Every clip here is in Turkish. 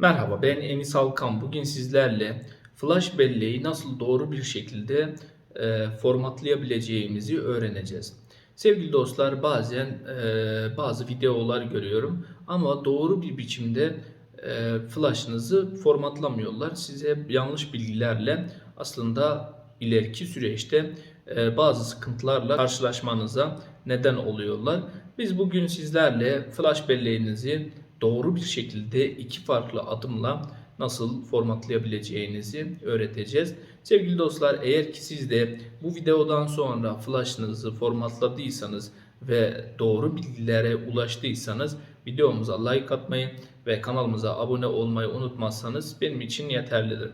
Merhaba ben Enis Alkan. Bugün sizlerle flash belleği nasıl doğru bir şekilde e, formatlayabileceğimizi öğreneceğiz. Sevgili dostlar bazen e, bazı videolar görüyorum ama doğru bir biçimde e, flash'ınızı formatlamıyorlar. Size yanlış bilgilerle aslında ileriki süreçte e, bazı sıkıntılarla karşılaşmanıza neden oluyorlar. Biz bugün sizlerle flash belleğinizi doğru bir şekilde iki farklı adımla nasıl formatlayabileceğinizi öğreteceğiz. Sevgili dostlar eğer ki siz de bu videodan sonra flash'ınızı formatladıysanız ve doğru bilgilere ulaştıysanız videomuza like atmayı ve kanalımıza abone olmayı unutmazsanız benim için yeterlidir.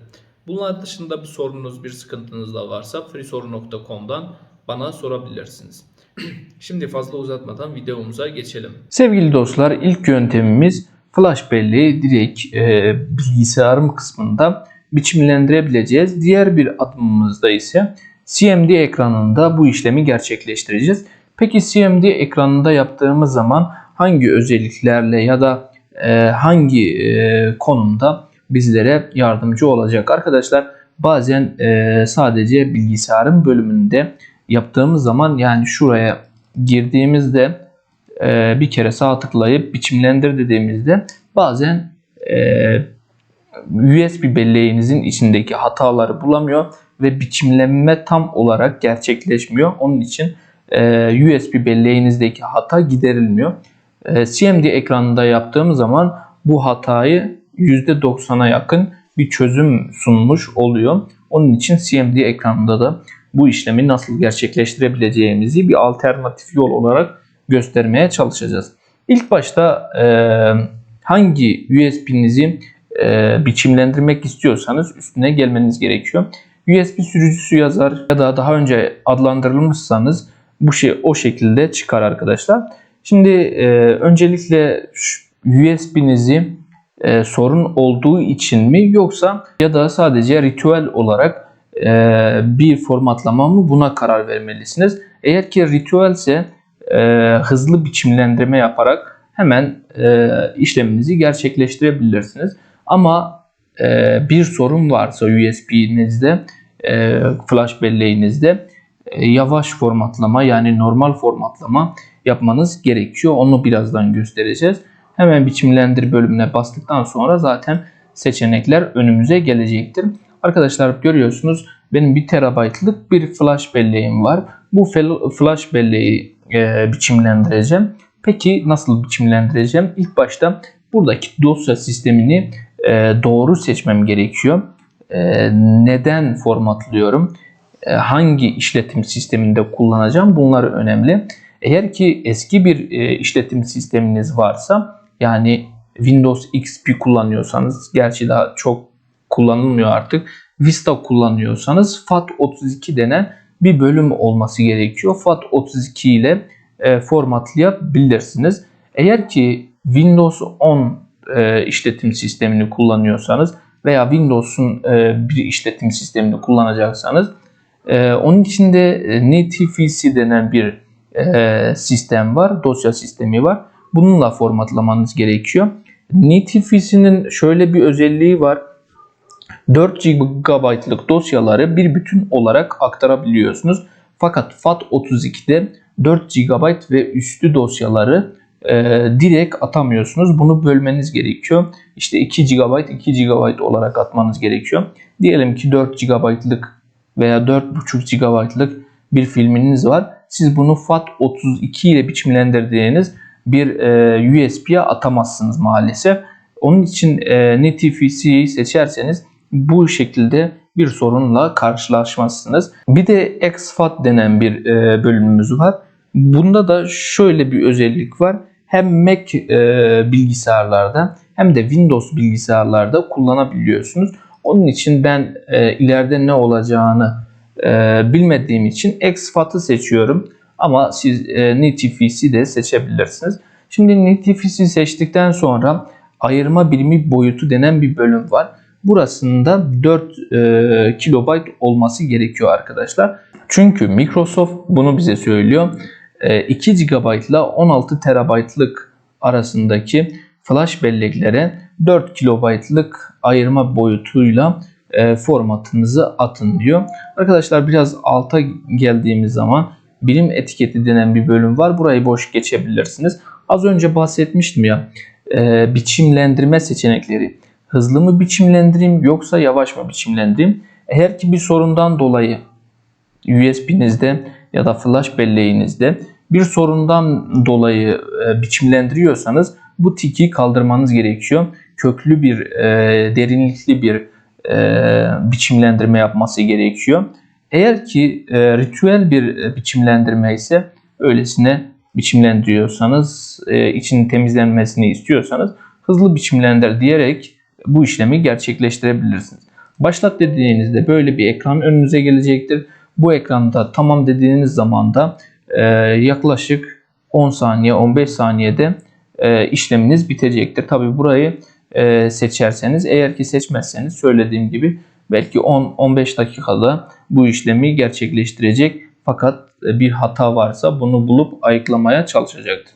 Bunlar dışında bir sorunuz, bir sıkıntınız da varsa freesoru.com'dan bana sorabilirsiniz. Şimdi fazla uzatmadan videomuza geçelim. Sevgili dostlar ilk yöntemimiz flash belleği direkt e, bilgisayarım kısmında biçimlendirebileceğiz. Diğer bir adımımızda ise CMD ekranında bu işlemi gerçekleştireceğiz. Peki CMD ekranında yaptığımız zaman hangi özelliklerle ya da e, hangi e, konumda bizlere yardımcı olacak? Arkadaşlar bazen e, sadece bilgisayarın bölümünde yaptığımız zaman yani şuraya girdiğimizde e, bir kere sağ tıklayıp biçimlendir dediğimizde bazen e, USB belleğinizin içindeki hataları bulamıyor ve biçimlenme tam olarak gerçekleşmiyor. Onun için e, USB belleğinizdeki hata giderilmiyor. E, CMD ekranında yaptığımız zaman bu hatayı %90'a yakın bir çözüm sunmuş oluyor. Onun için CMD ekranında da bu işlemi nasıl gerçekleştirebileceğimizi bir alternatif yol olarak göstermeye çalışacağız. İlk başta e, hangi USB'nizi e, biçimlendirmek istiyorsanız üstüne gelmeniz gerekiyor. USB sürücüsü yazar ya da daha önce adlandırılmışsanız bu şey o şekilde çıkar arkadaşlar. Şimdi e, öncelikle USB'nizi e, sorun olduğu için mi yoksa ya da sadece ritüel olarak bir formatlama mı buna karar vermelisiniz. Eğer ki ritüelse e, hızlı biçimlendirme yaparak hemen e, işleminizi gerçekleştirebilirsiniz. Ama e, bir sorun varsa USB'nizde, e, flash belleğinizde e, yavaş formatlama yani normal formatlama yapmanız gerekiyor. Onu birazdan göstereceğiz. Hemen biçimlendir bölümüne bastıktan sonra zaten seçenekler önümüze gelecektir. Arkadaşlar görüyorsunuz benim 1 terabaytlık bir flash belleğim var. Bu flash belleği e, biçimlendireceğim. Peki nasıl biçimlendireceğim? İlk başta buradaki dosya sistemini e, doğru seçmem gerekiyor. E, neden formatlıyorum? E, hangi işletim sisteminde kullanacağım? Bunlar önemli. Eğer ki eski bir e, işletim sisteminiz varsa yani Windows XP kullanıyorsanız gerçi daha çok kullanılmıyor artık. Vista kullanıyorsanız FAT32 denen bir bölüm olması gerekiyor. FAT32 ile e, formatlayabilirsiniz. Eğer ki Windows 10 e, işletim sistemini kullanıyorsanız veya Windows'un e, bir işletim sistemini kullanacaksanız e, onun içinde e, NetVC denen bir e, sistem var, dosya sistemi var. Bununla formatlamanız gerekiyor. NetVC'nin şöyle bir özelliği var. 4 GB'lık dosyaları bir bütün olarak aktarabiliyorsunuz. Fakat FAT32'de 4 GB ve üstü dosyaları e, direkt atamıyorsunuz. Bunu bölmeniz gerekiyor. İşte 2 GB 2 GB olarak atmanız gerekiyor. Diyelim ki 4 GB'lık veya 4.5 GB'lık bir filminiz var. Siz bunu FAT32 ile biçimlendirdiğiniz bir e, USB'ye atamazsınız maalesef. Onun için e, NetVC'yi seçerseniz bu şekilde bir sorunla karşılaşmazsınız. Bir de exFAT denen bir e, bölümümüz var. Bunda da şöyle bir özellik var. Hem Mac e, bilgisayarlarda hem de Windows bilgisayarlarda kullanabiliyorsunuz. Onun için ben e, ileride ne olacağını bilmediğim için exFAT'ı seçiyorum. Ama siz NetVC de seçebilirsiniz. Şimdi NetVC seçtikten sonra ayırma birimi boyutu denen bir bölüm var. Burasında 4 e, kilobayt olması gerekiyor arkadaşlar. Çünkü Microsoft bunu bize söylüyor. E, 2 GB ile 16 terabaytlık arasındaki flash belleklere 4 kilobaytlık ayırma boyutuyla e, formatınızı atın diyor. Arkadaşlar biraz alta geldiğimiz zaman birim etiketi denen bir bölüm var. Burayı boş geçebilirsiniz. Az önce bahsetmiştim ya e, biçimlendirme seçenekleri. Hızlı mı biçimlendireyim yoksa yavaş mı biçimlendireyim? Eğer ki bir sorundan dolayı USB'nizde ya da flash belleğinizde bir sorundan dolayı e, biçimlendiriyorsanız bu tiki kaldırmanız gerekiyor. Köklü bir, e, derinlikli bir e, biçimlendirme yapması gerekiyor. Eğer ki e, ritüel bir e, biçimlendirme ise öylesine biçimlendiriyorsanız, e, için temizlenmesini istiyorsanız hızlı biçimlendir diyerek bu işlemi gerçekleştirebilirsiniz. Başlat dediğinizde böyle bir ekran önünüze gelecektir. Bu ekranda tamam dediğiniz zaman da e, yaklaşık 10 saniye 15 saniyede e, işleminiz bitecektir. Tabi burayı e, seçerseniz eğer ki seçmezseniz söylediğim gibi belki 10-15 dakikada bu işlemi gerçekleştirecek. Fakat e, bir hata varsa bunu bulup ayıklamaya çalışacaktır.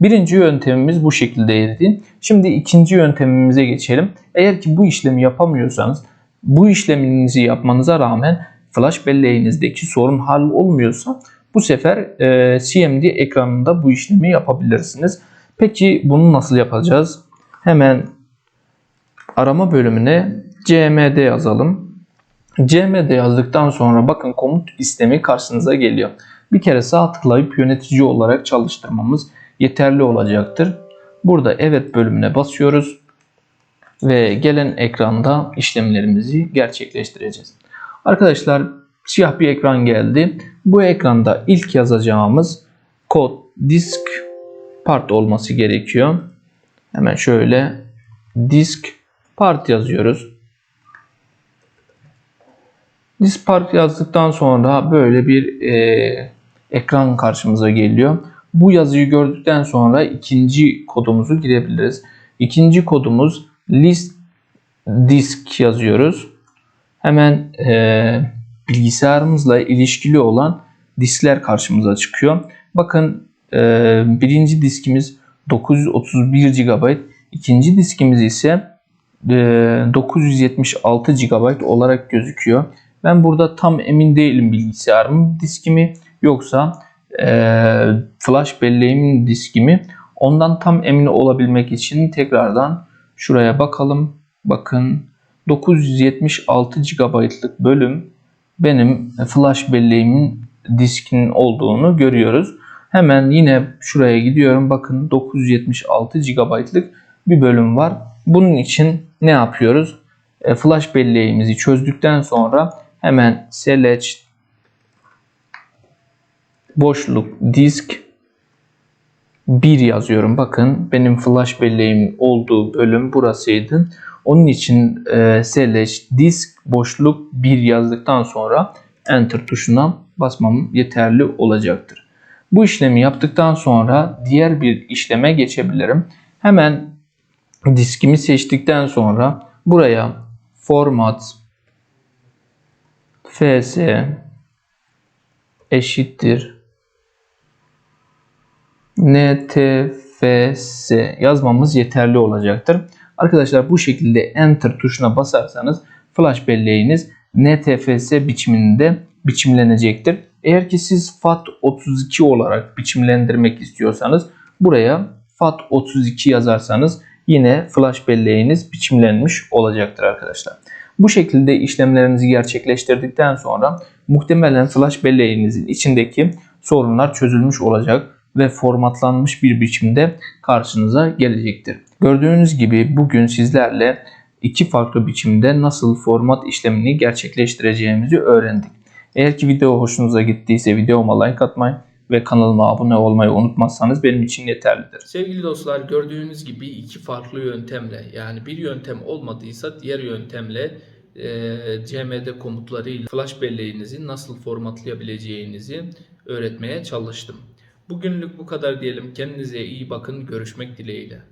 Birinci yöntemimiz bu şekildeydi. Şimdi ikinci yöntemimize geçelim. Eğer ki bu işlemi yapamıyorsanız bu işleminizi yapmanıza rağmen flash belleğinizdeki sorun hal olmuyorsa bu sefer e, CMD ekranında bu işlemi yapabilirsiniz. Peki bunu nasıl yapacağız? Hemen arama bölümüne CMD yazalım. CMD yazdıktan sonra bakın komut istemi karşınıza geliyor. Bir kere sağ tıklayıp yönetici olarak çalıştırmamız yeterli olacaktır. Burada evet bölümüne basıyoruz ve gelen ekranda işlemlerimizi gerçekleştireceğiz. Arkadaşlar siyah bir ekran geldi. Bu ekranda ilk yazacağımız kod disk part olması gerekiyor. Hemen şöyle disk part yazıyoruz. Disk part yazdıktan sonra böyle bir e, ekran karşımıza geliyor. Bu yazıyı gördükten sonra ikinci kodumuzu girebiliriz. İkinci kodumuz list disk yazıyoruz. Hemen e, bilgisayarımızla ilişkili olan diskler karşımıza çıkıyor. Bakın e, birinci diskimiz 931 GB, ikinci diskimiz ise e, 976 GB olarak gözüküyor. Ben burada tam emin değilim bilgisayarımın diskimi yoksa e, flash belleğimin diskimi. Ondan tam emin olabilmek için tekrardan şuraya bakalım. Bakın 976 GB'lık bölüm benim flash belleğimin diskinin olduğunu görüyoruz. Hemen yine şuraya gidiyorum. Bakın 976 GB'lık bir bölüm var. Bunun için ne yapıyoruz? E, flash belleğimizi çözdükten sonra hemen select boşluk disk 1 yazıyorum. Bakın benim flash belleğimin olduğu bölüm burasıydı. Onun için e, select disk boşluk 1 yazdıktan sonra enter tuşuna basmam yeterli olacaktır. Bu işlemi yaptıktan sonra diğer bir işleme geçebilirim. Hemen diskimi seçtikten sonra buraya format fs eşittir ntfs yazmamız yeterli olacaktır. Arkadaşlar bu şekilde enter tuşuna basarsanız flash belleğiniz NTFS biçiminde biçimlenecektir. Eğer ki siz FAT32 olarak biçimlendirmek istiyorsanız buraya FAT32 yazarsanız yine flash belleğiniz biçimlenmiş olacaktır arkadaşlar. Bu şekilde işlemlerinizi gerçekleştirdikten sonra muhtemelen flash belleğinizin içindeki sorunlar çözülmüş olacak ve formatlanmış bir biçimde karşınıza gelecektir. Gördüğünüz gibi bugün sizlerle iki farklı biçimde nasıl format işlemini gerçekleştireceğimizi öğrendik. Eğer ki video hoşunuza gittiyse videoma like atmayı ve kanalıma abone olmayı unutmazsanız benim için yeterlidir. Sevgili dostlar gördüğünüz gibi iki farklı yöntemle yani bir yöntem olmadıysa diğer yöntemle e, CMD komutlarıyla flash belleğinizi nasıl formatlayabileceğinizi öğretmeye çalıştım. Bugünlük bu kadar diyelim. Kendinize iyi bakın. Görüşmek dileğiyle.